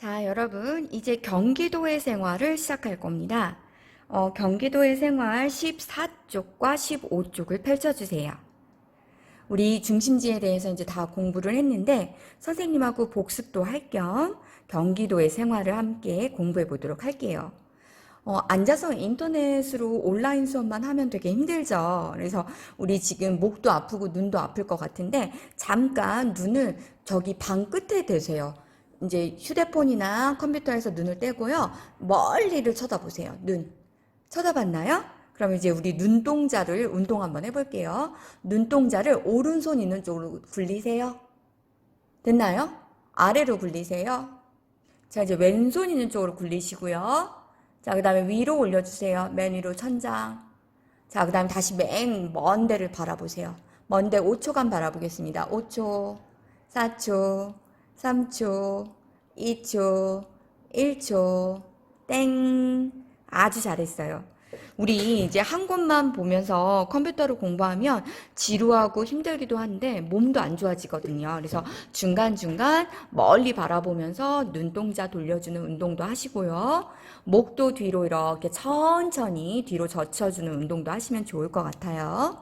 자, 여러분, 이제 경기도의 생활을 시작할 겁니다. 어, 경기도의 생활 14쪽과 15쪽을 펼쳐주세요. 우리 중심지에 대해서 이제 다 공부를 했는데, 선생님하고 복습도 할 겸 경기도의 생활을 함께 공부해 보도록 할게요. 어, 앉아서 인터넷으로 온라인 수업만 하면 되게 힘들죠. 그래서 우리 지금 목도 아프고 눈도 아플 것 같은데, 잠깐 눈을 저기 방 끝에 대세요. 이제 휴대폰이나 컴퓨터에서 눈을 떼고요. 멀리를 쳐다보세요. 눈. 쳐다봤나요? 그럼 이제 우리 눈동자를 운동 한번 해볼게요. 눈동자를 오른손 있는 쪽으로 굴리세요. 됐나요? 아래로 굴리세요. 자, 이제 왼손 있는 쪽으로 굴리시고요. 자, 그 다음에 위로 올려주세요. 맨 위로 천장. 자, 그 다음에 다시 맨 먼 데를 바라보세요. 먼데 5초간 바라보겠습니다. 5초, 4초, 3초, 2초, 1초, 땡. 아주 잘했어요. 우리 이제 한 곳만 보면서 컴퓨터로 공부하면 지루하고 힘들기도 한데 몸도 안 좋아지거든요. 그래서 중간중간 멀리 바라보면서 눈동자 돌려주는 운동도 하시고요. 목도 뒤로 이렇게 천천히 뒤로 젖혀주는 운동도 하시면 좋을 것 같아요.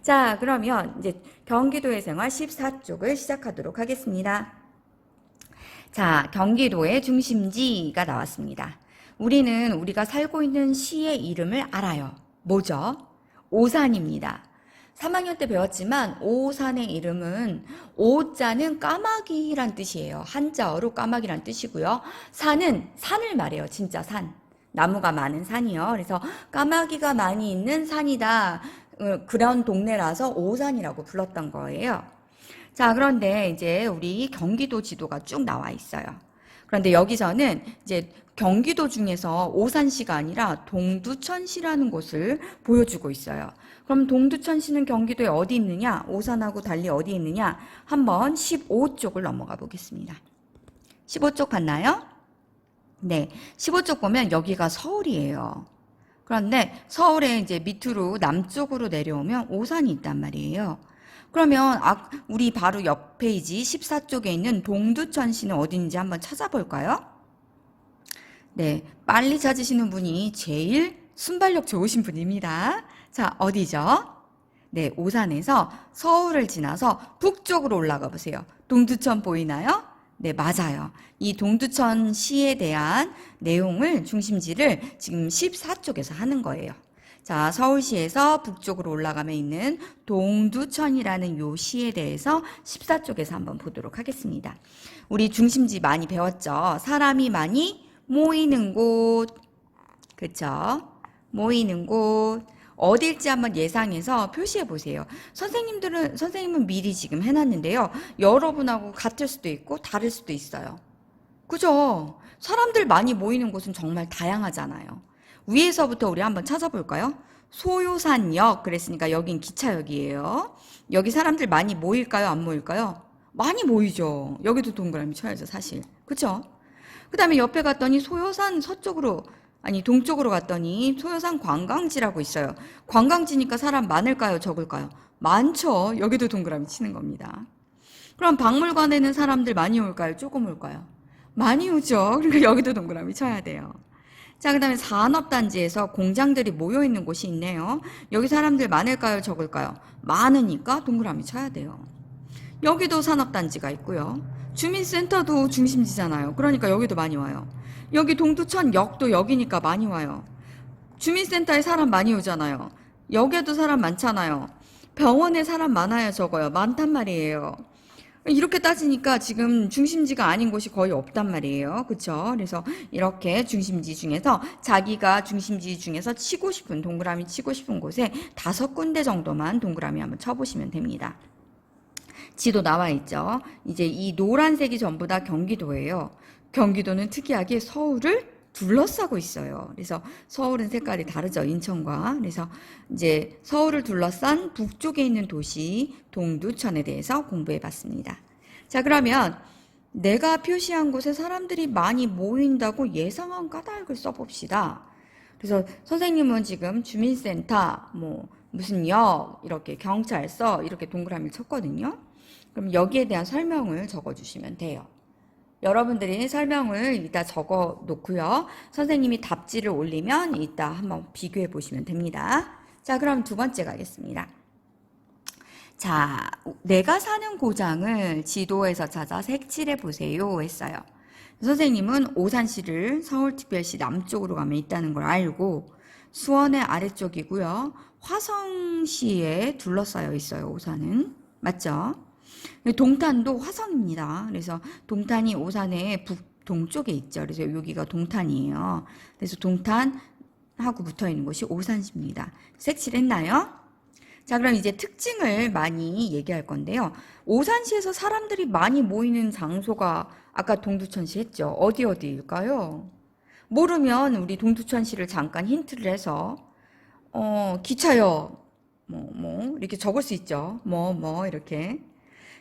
자, 그러면 이제 경기도의 생활 14쪽을 시작하도록 하겠습니다. 자, 경기도의 중심지가 나왔습니다. 우리는 우리가 살고 있는 시의 이름을 알아요. 뭐죠? 오산입니다. 3학년 때 배웠지만 오산의 이름은 오자는 까마귀란 뜻이에요. 한자어로 까마귀란 뜻이고요. 산은 산을 말해요. 진짜 산. 나무가 많은 산이요. 그래서 까마귀가 많이 있는 산이다. 어, 그런 동네라서 오산이라고 불렀던 거예요. 자, 그런데 이제 우리 경기도 지도가 쭉 나와 있어요. 그런데 여기서는 이제 경기도 중에서 오산시가 아니라 동두천시라는 곳을 보여주고 있어요. 그럼 동두천시는 경기도에 어디 있느냐? 오산하고 달리 어디 있느냐? 한번 15쪽을 넘어가 보겠습니다. 15쪽 봤나요? 네. 15쪽 보면 여기가 서울이에요. 그런데 서울에 이제 밑으로 남쪽으로 내려오면 오산이 있단 말이에요. 그러면 아, 우리 바로 옆 페이지 14쪽에 있는 동두천시는 어딘지 한번 찾아볼까요? 네, 빨리 찾으시는 분이 제일 순발력 좋으신 분입니다. 자, 어디죠? 네, 오산에서 서울을 지나서 북쪽으로 올라가 보세요. 동두천 보이나요? 네, 맞아요. 이 동두천 시에 대한 내용을 중심지를 지금 14쪽에서 하는 거예요. 자, 서울시에서 북쪽으로 올라가면 있는 동두천이라는 요 시에 대해서 14쪽에서 한번 보도록 하겠습니다. 우리 중심지 많이 배웠죠? 사람이 많이 모이는 곳. 그쵸? 모이는 곳. 어딜지 한번 예상해서 표시해 보세요. 선생님들은, 선생님은 미리 지금 해놨는데요. 여러분하고 같을 수도 있고 다를 수도 있어요. 그죠? 사람들 많이 모이는 곳은 정말 다양하잖아요. 위에서부터 우리 한번 찾아볼까요? 소요산역 그랬으니까 여긴 기차역이에요. 여기 사람들 많이 모일까요? 안 모일까요? 많이 모이죠. 여기도 동그라미 쳐야죠, 사실. 그쵸? 그 다음에 옆에 갔더니 소요산 서쪽으로, 아니, 동쪽으로 갔더니 소요산 관광지라고 있어요. 관광지니까 사람 많을까요? 적을까요? 많죠. 여기도 동그라미 치는 겁니다. 그럼 박물관에는 사람들 많이 올까요? 조금 올까요? 많이 오죠. 그러니까 여기도 동그라미 쳐야 돼요. 자, 그 다음에 산업단지에서 공장들이 모여있는 곳이 있네요. 여기 사람들 많을까요? 적을까요? 많으니까 동그라미 쳐야 돼요. 여기도 산업단지가 있고요. 주민센터도 중심지잖아요. 그러니까 여기도 많이 와요. 여기 동두천 역도 여기니까 많이 와요. 주민센터에 사람 많이 오잖아요. 여기에도 사람 많잖아요. 병원에 사람 많아요, 적어요. 많단 말이에요. 이렇게 따지니까 지금 중심지가 아닌 곳이 거의 없단 말이에요. 그쵸? 그래서 이렇게 중심지 중에서 자기가 중심지 중에서 치고 싶은, 동그라미 치고 싶은 곳에 다섯 군데 정도만 동그라미 한번 쳐보시면 됩니다. 지도 나와 있죠. 이제 이 노란색이 전부 다 경기도예요. 경기도는 특이하게 서울을 둘러싸고 있어요. 그래서 서울은 색깔이 다르죠. 인천과. 그래서 이제 서울을 둘러싼 북쪽에 있는 도시 동두천에 대해서 공부해 봤습니다. 자, 그러면 내가 표시한 곳에 사람들이 많이 모인다고 예상한 까닭을 써봅시다. 그래서 선생님은 지금 주민센터, 뭐, 무슨 역, 이렇게 경찰서, 이렇게 동그라미를 쳤거든요. 그럼 여기에 대한 설명을 적어주시면 돼요. 여러분들이 설명을 이따 적어 놓고요. 선생님이 답지를 올리면 이따 한번 비교해 보시면 됩니다. 자, 그럼 두 번째 가겠습니다. 자, 내가 사는 고장을 지도에서 찾아 색칠해 보세요 했어요. 선생님은 오산시를 서울특별시 남쪽으로 가면 있다는 걸 알고 수원의 아래쪽이고요. 화성시에 둘러싸여 있어요, 오산은. 맞죠? 동탄도 화성입니다. 그래서 동탄이 오산의 북동쪽에 있죠. 그래서 여기가 동탄이에요. 그래서 동탄하고 붙어 있는 곳이 오산시입니다. 색칠했나요? 자, 그럼 이제 특징을 많이 얘기할 건데요. 오산시에서 사람들이 많이 모이는 장소가 아까 동두천시 했죠. 어디 어디일까요? 모르면 우리 동두천시를 잠깐 힌트를 해서 어, 기차역 뭐, 뭐 이렇게 적을 수 있죠. 뭐, 뭐 이렇게.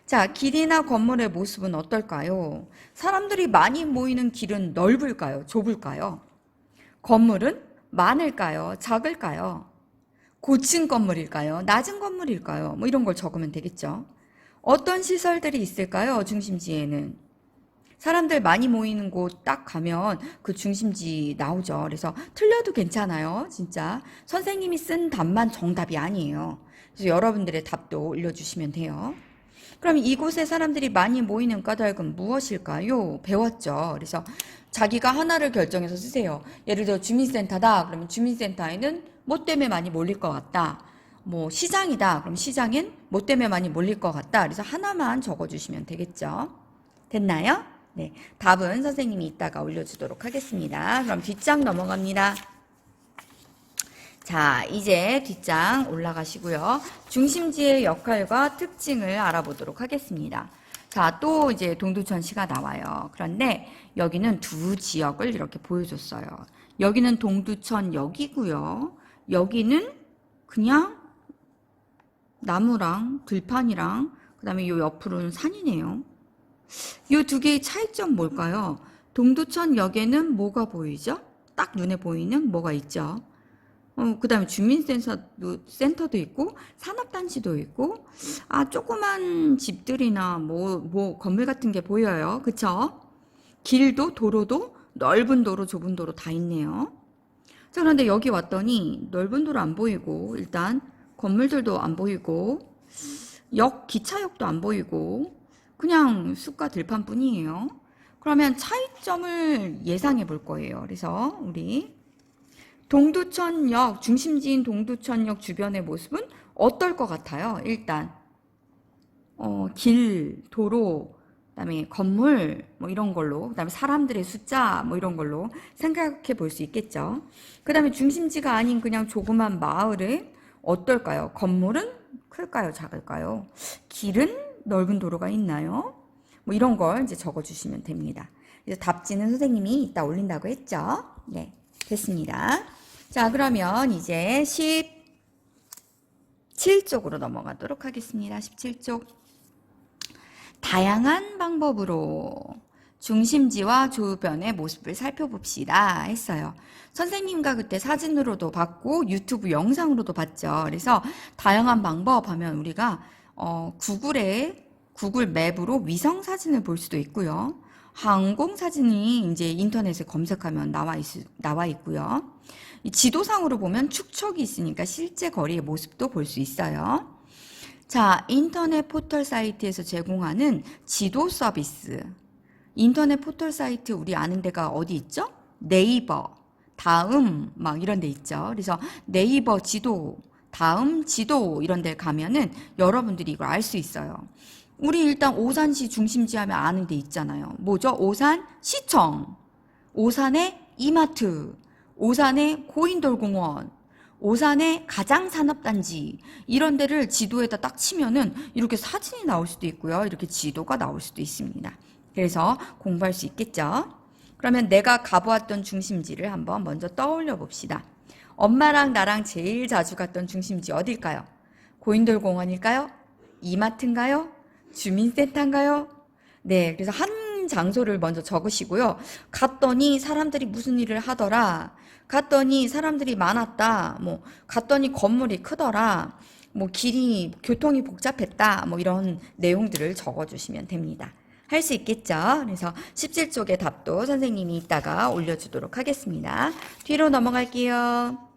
자, 길이나 건물의 모습은 어떨까요? 사람들이 많이 모이는 길은 넓을까요? 좁을까요? 건물은 많을까요? 작을까요? 고층 건물일까요? 낮은 건물일까요? 뭐 이런 걸 적으면 되겠죠. 어떤 시설들이 있을까요? 중심지에는. 사람들 많이 모이는 곳 딱 가면 그 중심지 나오죠. 그래서 틀려도 괜찮아요. 진짜. 선생님이 쓴 답만 정답이 아니에요. 그래서 여러분들의 답도 올려주시면 돼요. 그럼 이곳에 사람들이 많이 모이는 까닭은 무엇일까요? 배웠죠. 그래서 자기가 하나를 결정해서 쓰세요. 예를 들어 주민센터다. 그러면 주민센터에는 뭐 때문에 많이 몰릴 것 같다. 뭐 시장이다. 그럼 시장엔 뭐 때문에 많이 몰릴 것 같다. 그래서 하나만 적어주시면 되겠죠. 됐나요? 네. 답은 선생님이 이따가 올려주도록 하겠습니다. 그럼 뒷장 넘어갑니다. 자, 이제 뒷장 올라가시고요. 중심지의 역할과 특징을 알아보도록 하겠습니다. 자, 또 이제 동두천시가 나와요. 그런데 여기는 두 지역을 이렇게 보여줬어요. 여기는 동두천 역이고요. 여기는 그냥 나무랑 들판이랑 그다음에 요 옆으로는 산이네요. 이두 개의 차이점 뭘까요? 동두천 역에는 뭐가 보이죠? 딱 눈에 보이는 뭐가 있죠? 어, 그 다음에 주민센터도 센터도 있고 산업단지도 있고 아 조그만 집들이나 뭐, 뭐 건물 같은 게 보여요. 그쵸? 길도 도로도 넓은 도로 좁은 도로 다 있네요. 자 그런데 여기 왔더니 넓은 도로 안 보이고 일단 건물들도 안 보이고 역 기차역도 안 보이고 그냥 숲과 들판뿐이에요. 그러면 차이점을 예상해 볼 거예요. 그래서 우리 동두천역, 중심지인 동두천역 주변의 모습은 어떨 것 같아요? 일단, 어, 길, 도로, 그다음에 건물, 뭐 이런 걸로, 그다음에 사람들의 숫자, 뭐 이런 걸로 생각해 볼 수 있겠죠. 그다음에 중심지가 아닌 그냥 조그만 마을은 어떨까요? 건물은 클까요? 작을까요? 길은 넓은 도로가 있나요? 뭐 이런 걸 이제 적어 주시면 됩니다. 그래서 답지는 선생님이 이따 올린다고 했죠. 네. 됐습니다. 자, 그러면 이제 17쪽으로 넘어가도록 하겠습니다. 17쪽. 다양한 방법으로 중심지와 주변의 모습을 살펴봅시다 했어요. 선생님과 그때 사진으로도 봤고 유튜브 영상으로도 봤죠. 그래서 다양한 방법 하면 우리가 어, 구글에 구글 맵으로 위성 사진을 볼 수도 있고요. 항공 사진이 이제 인터넷에 검색하면 나와 있, 나와 있고요. 이 지도상으로 보면 축척이 있으니까 실제 거리의 모습도 볼 수 있어요. 자, 인터넷 포털 사이트에서 제공하는 지도 서비스. 인터넷 포털 사이트 우리 아는 데가 어디 있죠? 네이버, 다음 막 이런 데 있죠. 그래서 네이버 지도, 다음 지도 이런 데 가면은 여러분들이 이걸 알 수 있어요. 우리 일단 오산시 중심지 하면 아는 데 있잖아요. 뭐죠? 오산 시청, 오산의 이마트, 오산의 고인돌공원, 오산의 가장 산업단지 이런 데를 지도에다 딱 치면은 이렇게 사진이 나올 수도 있고요. 이렇게 지도가 나올 수도 있습니다. 그래서 공부할 수 있겠죠. 그러면 내가 가보았던 중심지를 한번 먼저 떠올려 봅시다. 엄마랑 나랑 제일 자주 갔던 중심지 어딜까요? 고인돌 공원일까요? 이마트인가요? 주민센터인가요? 네, 그래서 한 장소를 먼저 적으시고요. 갔더니 사람들이 무슨 일을 하더라. 갔더니 사람들이 많았다. 뭐, 갔더니 건물이 크더라. 뭐, 길이, 교통이 복잡했다. 뭐, 이런 내용들을 적어 주시면 됩니다. 할 수 있겠죠? 그래서 17쪽의 답도 선생님이 이따가 올려 주도록 하겠습니다. 뒤로 넘어갈게요.